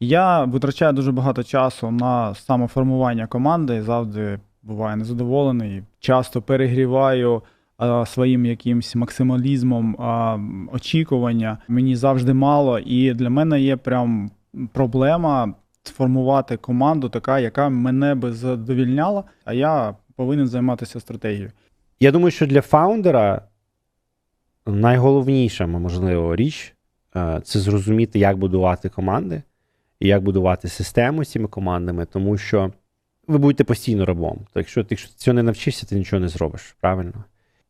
Я витрачаю дуже багато часу на самоформування команди, завжди буваю незадоволений. Часто перегріваю а, своїм якимсь максималізмом а, очікування. Мені завжди мало, і для мене є прям проблема сформувати команду, така, яка мене би задовільняла, а я повинен займатися стратегією. Я думаю, що для фаундера найголовніша, можливо, річ е, це зрозуміти, як будувати команди і як будувати систему з цими командами, тому що ви будете постійно рабом. Так якщо ти якщо ти цього не навчишся, ти нічого не зробиш, правильно?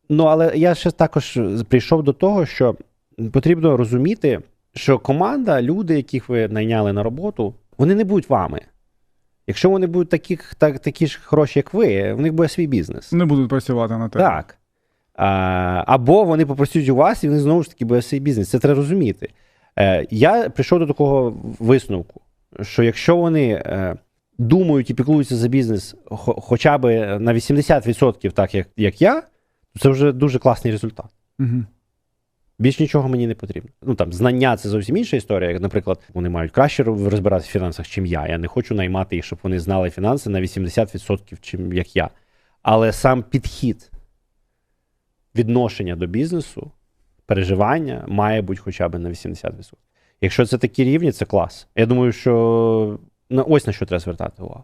Ну, але я ще також прийшов до того, що потрібно розуміти, що команда, люди, яких ви найняли на роботу, вони не будуть вами. Якщо вони будуть такі, так, такі ж хороші, як ви, в них буде свій бізнес. Не будуть працювати на тебе. Так. А, або вони попросять у вас, і вони знову ж таки буде свій бізнес. Це треба розуміти. Е, я прийшов до такого висновку, що якщо вони е, думають і піклуються за бізнес хоча б на 80%, так як, як я, то це вже дуже класний результат. Угу. Більш нічого мені не потрібно. Ну там знання це зовсім інша історія. Як, наприклад, вони мають краще розбиратися в фінансах, чим я. Я не хочу наймати їх, щоб вони знали фінанси на 80%, чим як я. Але сам підхід відношення до бізнесу, переживання має бути хоча б на 80%. Якщо це такі рівні, це клас. Я думаю, що на ось на що треба звертати увагу.